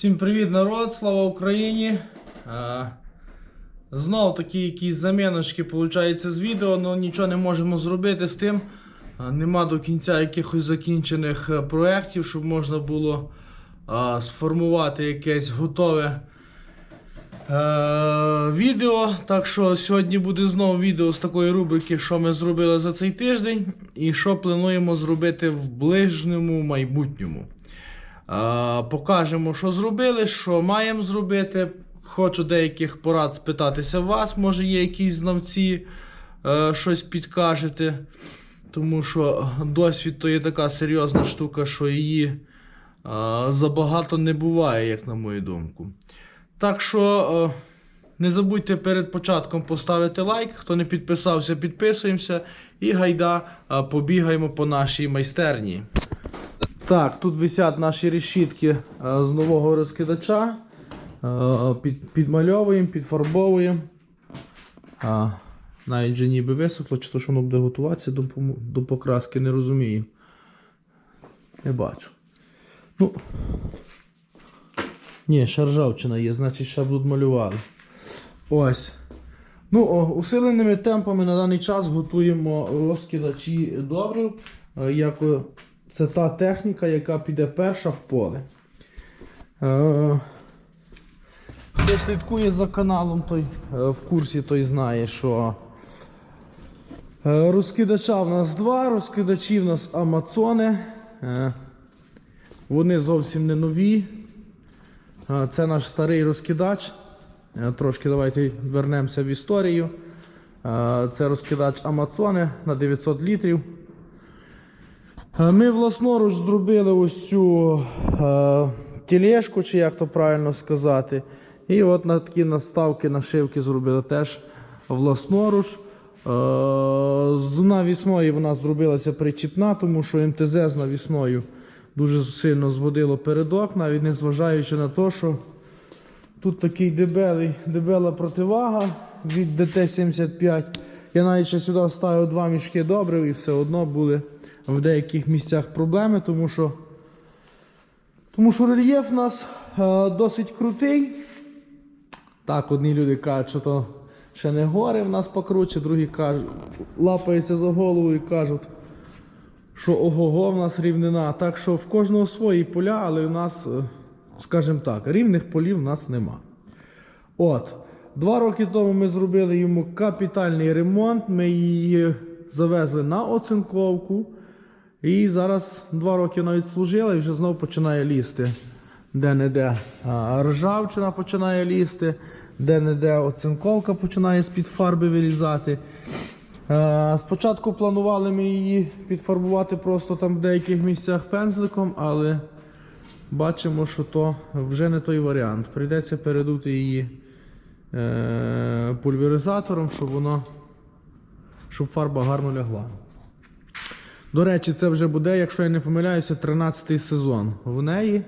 Всім привіт, народ! Слава Україні! А, знов такі якісь заміночки получаються з відео, але нічого не можемо зробити з тим. Нема до кінця якихось закінчених е, проєктів, щоб можна було сформувати якесь готове е, відео. Так що сьогодні буде знову відео з такої рубрики, що ми зробили за цей тиждень, і що плануємо зробити в ближньому майбутньому. Покажемо, що зробили, що маємо зробити. Хочу деяких порад спитатися вас, може є якісь знавці, е, щось підкажете. Тому що досвід то є така серйозна штука, що її е, забагато не буває, як на мою думку. Так що е, не забудьте перед початком поставити лайк. Хто не підписався, підписуємося. І гайда побігаємо по нашій майстерні. Так, тут висять наші решітки е, з нового розкидача. Е, Під, підмальовуємо, підфарбовуємо. Навіть вже ніби висохло, чи то що воно буде готуватися до, покраски, не розумію. Не бачу. Ну. Ні, ще ржавчина є, значить ще будуть малювали. Ось. Ну, усиленими темпами на даний час готуємо розкидачі добрив. Е, Як це та техніка, яка піде перша в поле. Е, Хто слідкує за каналом, той е, в курсі, той знає, що е, розкидача в нас два, розкидачі в нас Амазони. Вони зовсім не нові. Це наш старий розкидач. Трошки давайте вернемося в історію. Це розкидач Амазони на 900 літрів. Е, Ми власноруч зробили ось цю е, тілешку, чи як то правильно сказати. І от на такі наставки, нашивки зробили теж власноруч. Е, з навісною вона зробилася причіпна, тому що МТЗ з навісною дуже сильно зводило передок, навіть не зважаючи на те, що тут такий дебелий, дебела противага від ДТ-75. Я навіть ще сюди ставив два мішки добрив і все одно були в деяких місцях проблеми, тому що, тому що рельєф у нас е, досить крутий. Так, одні люди кажуть, що то ще не гори в нас покруче, другі кажуть, лапаються за голову і кажуть, що ого-го в нас рівнина. Так що в кожного свої поля, але в нас, е, скажімо так, рівних полів в нас нема. От. Два роки тому ми зробили йому капітальний ремонт. Ми її завезли на оцинковку. І зараз два роки навіть служила і вже знову починає лізти. Де-не-де ржавчина починає лізти, де-не-де оцинковка починає з-під фарби вилізати. Спочатку планували ми її підфарбувати просто там в деяких місцях пензликом, але бачимо, що то вже не той варіант. Прийдеться передути її е, пульверизатором, щоб воно, щоб фарба гарно лягла. До речі, це вже буде, якщо я не помиляюся, 13-й сезон. В неї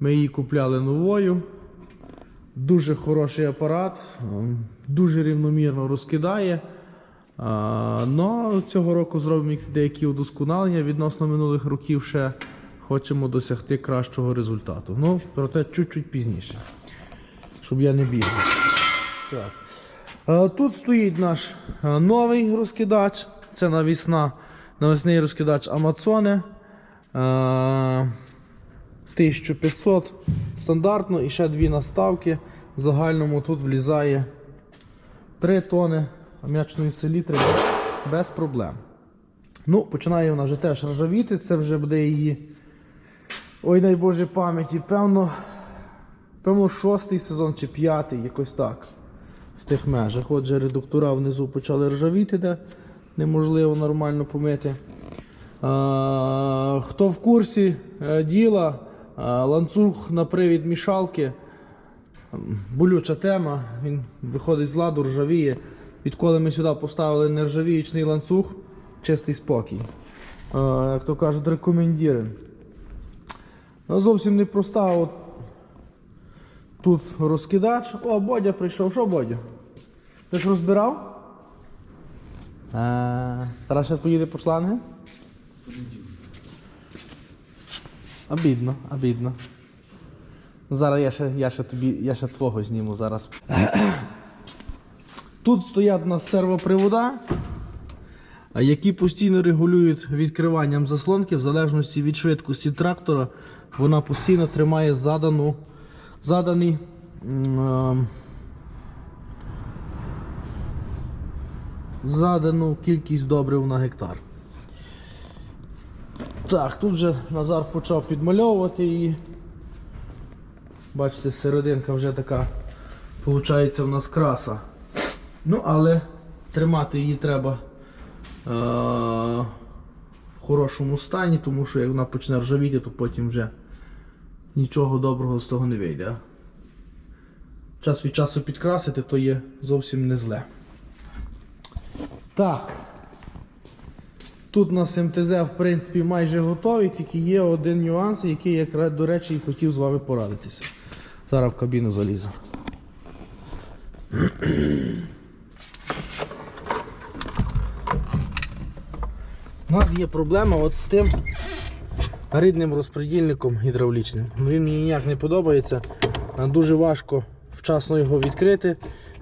ми її купляли новою. Дуже хороший апарат, ем, дуже рівномірно розкидає. А, Но цього року зробимо деякі удосконалення відносно минулих років ще хочемо досягти кращого результату. Ну, проте чуть-чуть пізніше, щоб я не бігав. Так. Е, Тут стоїть наш е, новий розкидач. Це навісна, навісний розкидач Амазони. Е, 1500 стандартно і ще дві наставки. В загальному тут влізає 3 тони ам'ячної селітри без проблем. Ну, починає вона вже теж ржавіти, це вже буде її. Ой, дай Боже пам'яті, певно, певно, шостий сезон чи п'ятий, якось так. В тих межах. Отже, редуктора внизу почали ржавіти, де неможливо нормально помити. Хто в курсі е, діла, а, ланцюг на привід мішалки. Болюча тема, він виходить з ладу, ржавіє. Відколи ми сюди поставили нержавіючний ланцюг, чистий спокій. Е, Як то кажуть, рекомендуємо. Ну, Зовсім непроста. От тут розкидач. О, Бодя прийшов. Що Бодя? Ти ж розбирав? А, Зараз зараз поїде по шланги? Обідно, обідно. Зараз я ще, я ще тобі, я ще твого зніму зараз. Тут стоять у нас сервопривода, які постійно регулюють відкриванням заслонки в залежності від швидкості трактора. Вона постійно тримає задану, заданий м, задану кількість добрив на гектар. Так, тут вже Назар почав підмальовувати її. Бачите, серединка вже така, виходить, в нас краса. Ну, але тримати її треба е- в хорошому стані, тому що як вона почне ржавіти, то потім вже нічого доброго з того не вийде. Час від часу підкрасити, то є зовсім не зле. Так. Тут у нас МТЗ, в принципі, майже готовий, тільки є один нюанс, який я, до речі, і хотів з вами порадитися. Зараз в кабіну залізу. У нас є проблема от з тим рідним розпредільником гідравлічним. Він мені ніяк не подобається. Дуже важко вчасно його відкрити,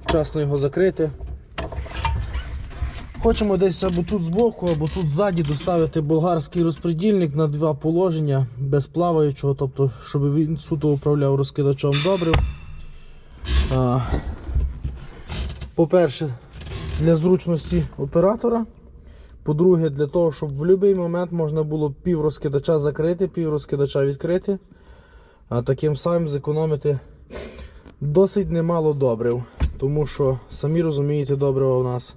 вчасно його закрити. Хочемо десь або тут збоку, або тут ззаді доставити болгарський розпредільник на два положення без плаваючого, тобто, щоб він суто управляв розкидачом добрив. По-перше, для зручності оператора. По-друге, для того, щоб в будь-який момент можна було пів розкидача закрити, пів розкидача відкрити, а таким самим зекономити досить немало добрив. Тому що, самі розумієте, добрива у нас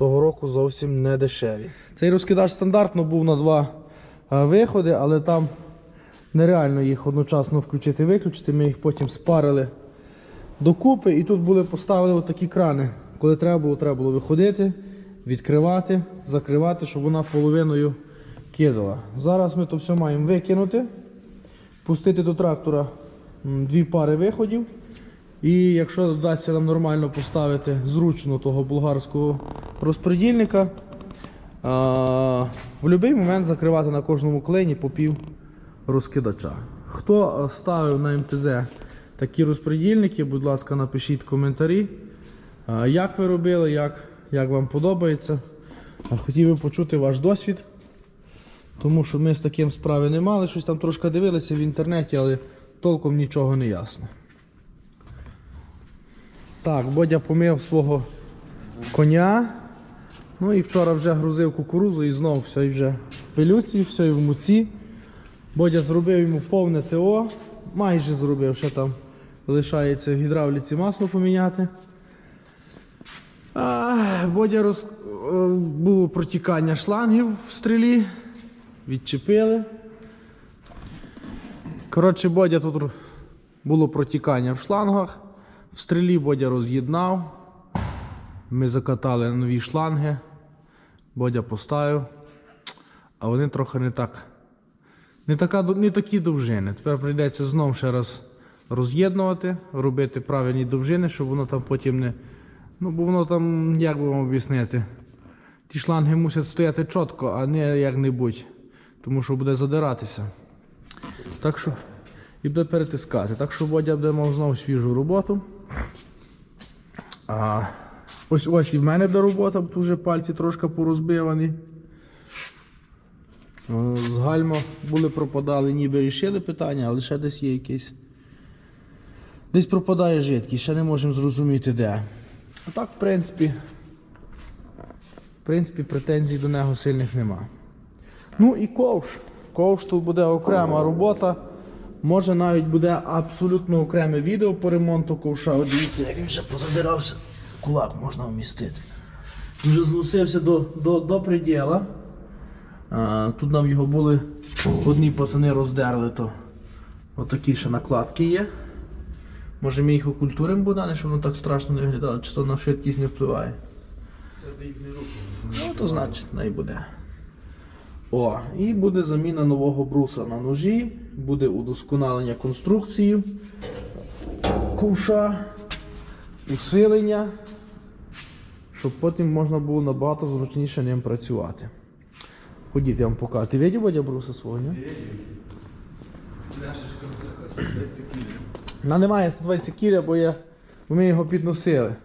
того року зовсім не дешеві. Цей розкидач стандартно був на два е, виходи, але там нереально їх одночасно включити виключити. Ми їх потім спарили докупи і тут були поставили такі крани. Коли треба було, треба було виходити, відкривати, закривати, щоб вона половиною кидала. Зараз ми то все маємо викинути, пустити до трактора дві пари виходів. І якщо вдасться нам нормально поставити зручно того болгарського розпредільника, в будь-який момент закривати на кожному клині по пів розкидача. Хто е, ставив на МТЗ такі розпредільники, будь ласка, напишіть коментарі, як ви робили, як, як вам подобається. Хотів би почути ваш досвід, тому що ми з таким справи не мали, щось там трошки дивилися в інтернеті, але толком нічого не ясно. Так, Бодя помив свого коня. Ну і вчора вже грузив кукурузу і знов все і вже в пилюці, все і в муці. Бодя зробив йому повне ТО, майже зробив, ще там лишається в гідравліці масло поміняти. А, Бодя роз... е, було протікання шлангів в стрілі, відчепили. Коротше, Бодя тут було протікання в шлангах. В стрілі Бодя роз'єднав. Ми закатали нові шланги. Бодя поставив. А вони трохи не так. Не, така, не такі довжини. Тепер прийдеться знову ще раз роз'єднувати, робити правильні довжини, щоб воно там потім не. Ну, бо воно там, як би вам об'яснити, ті шланги мусять стояти чітко, а не як-небудь. Тому що буде задиратися. Так що і буде перетискати. Так що Бодя буде мав знову свіжу роботу. А, ось ось і в мене буде робота, тут вже пальці трошки порозбивані. Е, З гальма були пропадали, ніби рішили питання, але ще десь є якесь. Десь пропадає жидкість, ще не можемо зрозуміти де. А так, в принципі, в принципі, претензій до нього сильних нема. Ну і ковш. Ковш тут буде окрема робота. Може навіть буде абсолютно окреме відео по ремонту ковша. От дивіться, як він вже позадирався. Кулак можна вмістити. Вже зносився до, до, до приділа. А, тут нам його були одні пацани роздерли, то отакі ще накладки є. Може ми їх окультуримо буде, щоб воно так страшно не виглядало, чи то на швидкість не впливає. Ну, то значить, най буде. О, і буде заміна нового бруса на ножі, буде удосконалення конструкції ковша, усилення, щоб потім можна було набагато зручніше ним працювати. Ходіть, я вам покажу. Ти видів Бодя бруса свого, ні? На немає 120 кіря, бо, я, бо ми його підносили.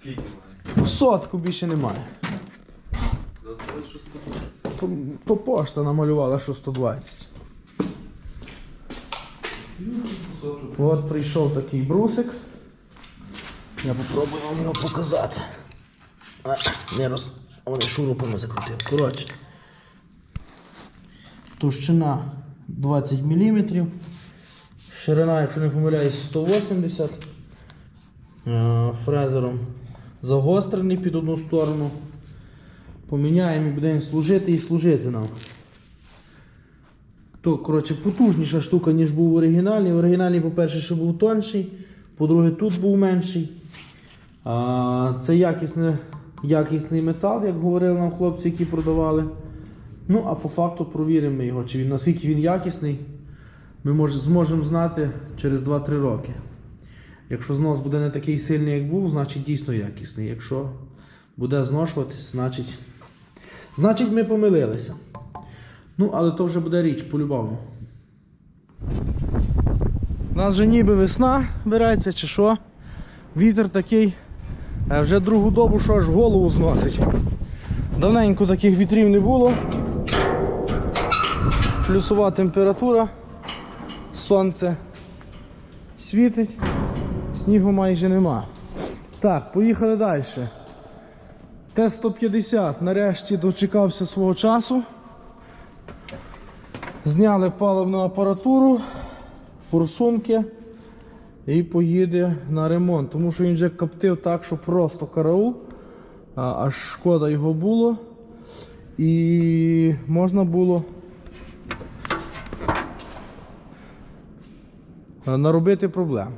Скільки має? Ну, Сотку більше немає. 120. То, то пошта намалювала, що 120. От прийшов такий брусик. Я попробую вам його показати. А, не роз... Вони шурупами закрутили. Коротше. Товщина 20 мм. Ширина, якщо не помиляюсь, 180 Е, Фрезером загострений під одну сторону. Поміняємо і будемо служити і служити нам. То, коротше, потужніша штука, ніж був в оригіналі. В оригіналі, по-перше, що був тонший, по-друге, тут був менший. А, це якісне, якісний метал, як говорили нам хлопці, які продавали. Ну, а по факту провіримо його, чи він наскільки він якісний, ми може, зможемо знати через 2-3 роки. Якщо знос буде не такий сильний, як був, значить дійсно якісний. Якщо буде зношуватись, значить, значить ми помилилися. Ну, але то вже буде річ по-любому. У нас вже ніби весна береться чи що. Вітер такий. Вже другу добу, що аж голову зносить. Давненько таких вітрів не було. Плюсова температура. Сонце світить, снігу майже нема. Так, поїхали далі. Т-150 нарешті дочекався свого часу. Зняли паливну апаратуру, форсунки і поїде на ремонт. Тому що він вже коптив так, що просто караул. Аж шкода його було. І можна було наробити проблем.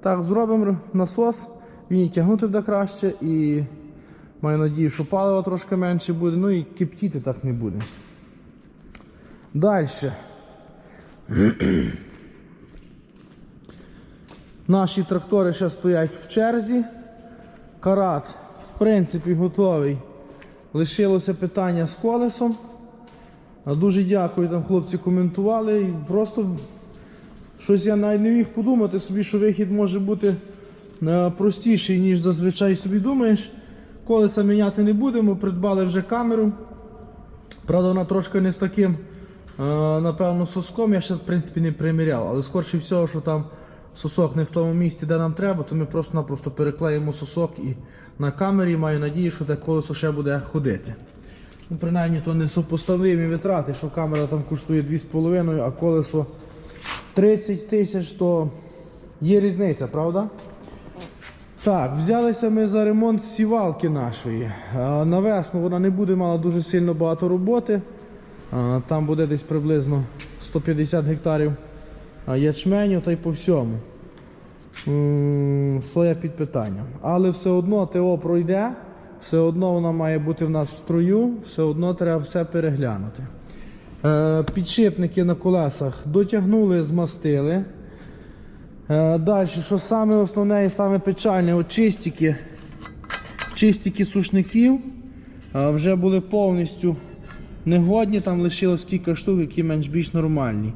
Так, зробимо насос, він і тягнути буде краще, і маю надію, що палива трошки менше буде, ну і киптіти так не буде. Далі. Наші трактори ще стоять в черзі. Карат, в принципі, готовий. Лишилося питання з колесом. Дуже дякую, там хлопці коментували. Просто щось я навіть не міг подумати собі, що вихід може бути е, простіший, ніж зазвичай собі думаєш. Колеса міняти не будемо, придбали вже камеру. Правда, вона трошки не з таким, е, напевно, соском. Я ще, в принципі, не приміряв, але скорше всього, що там сосок не в тому місці, де нам треба, то ми просто-напросто переклеїмо сосок і на камері маю надію, що те колесо ще буде ходити. Ну, принаймні, то не супоставимі витрати, що камера там коштує 2,5, а колесо 30 тисяч, то є різниця, правда? Так, взялися ми за ремонт сівалки нашої. На весну вона не буде мала дуже сильно багато роботи. Там буде десь приблизно 150 гектарів ячменю та й по всьому. Соя під питанням. Але все одно ТО пройде, все одно вона має бути в нас в строю, все одно треба все переглянути. Е, Підшипники на колесах дотягнули, змастили. Е, Далі, що саме основне і саме печальне, от чистики, сушників е, вже були повністю негодні, там лишилось кілька штук, які менш-більш нормальні.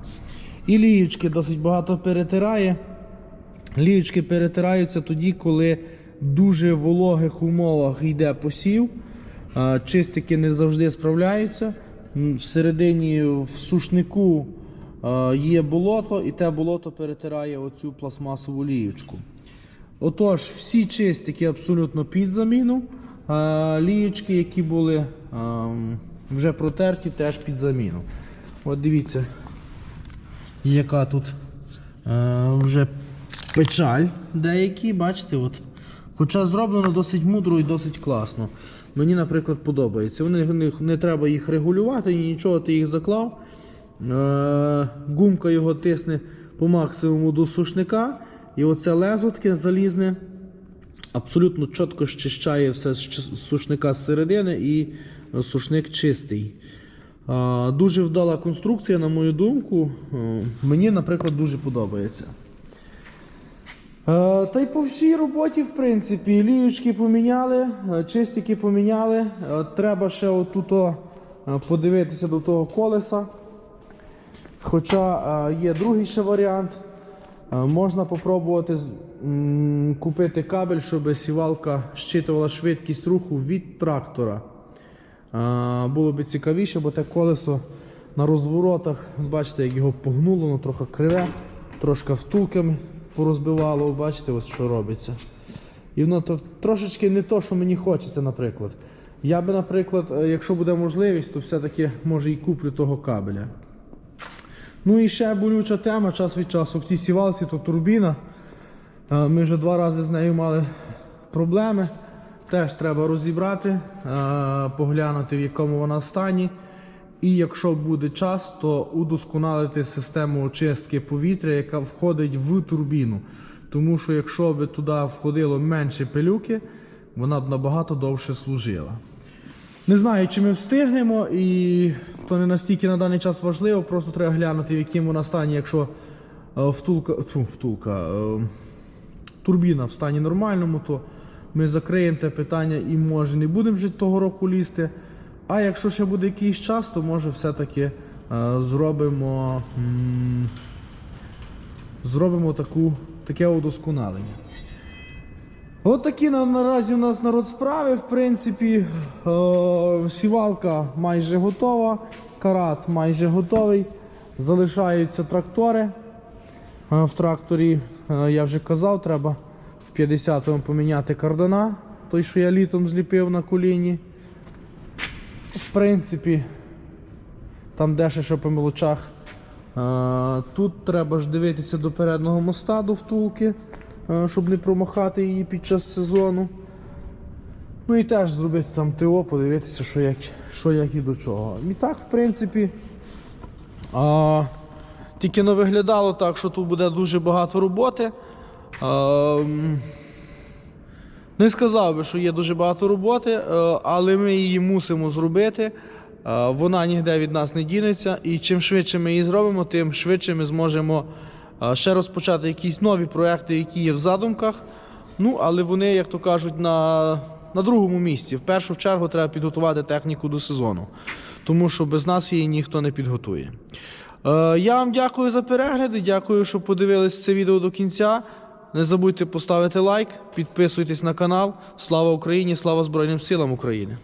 І ліючки досить багато перетирає. Ліючки перетираються тоді, коли дуже в вологих умовах йде посів. Чистики не завжди справляються. Всередині в сушнику є болото, і те болото перетирає оцю пластмасову ліючку. Отож, всі чистики абсолютно під заміну. Ліючки, які були вже протерті, теж під заміну. От дивіться, яка тут е, вже печаль деякі, бачите, от. Хоча зроблено досить мудро і досить класно. Мені, наприклад, подобається. Вони не, не треба їх регулювати, нічого, ти їх заклав. Е, гумка його тисне по максимуму до сушника. І оце лезо таке залізне абсолютно чітко щищає все з сушника з середини і е, сушник чистий. Дуже вдала конструкція, на мою думку. Е, Мені, наприклад, дуже подобається. Е, Та й по всій роботі, в принципі, ліючки поміняли, е, чистики поміняли. Треба ще отут подивитися до того колеса. Хоча є другий ще варіант. Можна попробувати купити кабель, щоб сівалка щитувала швидкість руху від трактора. Було б цікавіше, бо те колесо на розворотах, бачите, як його погнуло, воно трохи криве, трошки втулками порозбивало, бачите, ось що робиться. І воно трошечки не то, що мені хочеться, наприклад. Я би, наприклад, е, якщо буде можливість, то все-таки може і куплю того кабеля. Ну і ще болюча тема час від часу в тій сівалці, то турбіна. Е, Ми вже два рази з нею мали проблеми. Теж треба розібрати, е, поглянути, в якому вона стані. І якщо буде час, то удосконалити систему очистки повітря, яка входить в турбіну. Тому що якщо б туди входило менше пилюки, вона б набагато довше служила. Не знаю, чи ми встигнемо, і то не настільки на даний час важливо, просто треба глянути, в якому вона стані, якщо е, втулка, втулка, е, турбіна в стані нормальному, то ми закриємо те питання і може не будемо вже того року лізти. А якщо ще буде якийсь час, то може все-таки е, зробимо, м, зробимо таку, таке удосконалення. От такі на, наразі у нас народ справи. В принципі, е, сівалка майже готова, карат майже готовий. Залишаються трактори. Е, в тракторі, е, я вже казав, треба в 50-му поміняти кардана, той, що я літом зліпив на коліні. В принципі, там дещо що по мелочах. Е, Тут треба ж дивитися до переднього моста до втулки, е, щоб не промахати її під час сезону. Ну і теж зробити там ТО, подивитися, що як, що як і до чого. І так, в принципі, а, тільки не виглядало так, що тут буде дуже багато роботи. А, не сказав би, що є дуже багато роботи, е, але ми її мусимо зробити. Е, Вона ніде від нас не дінеться, і чим швидше ми її зробимо, тим швидше ми зможемо е, ще розпочати якісь нові проекти, які є в задумках. Ну, але вони, як то кажуть, на, на другому місці. В першу чергу треба підготувати техніку до сезону, тому що без нас її ніхто не підготує. Я вам дякую за перегляди, дякую, що подивились це відео до кінця. Не забудьте поставити лайк, підписуйтесь на канал. Слава Україні! Слава Збройним силам України!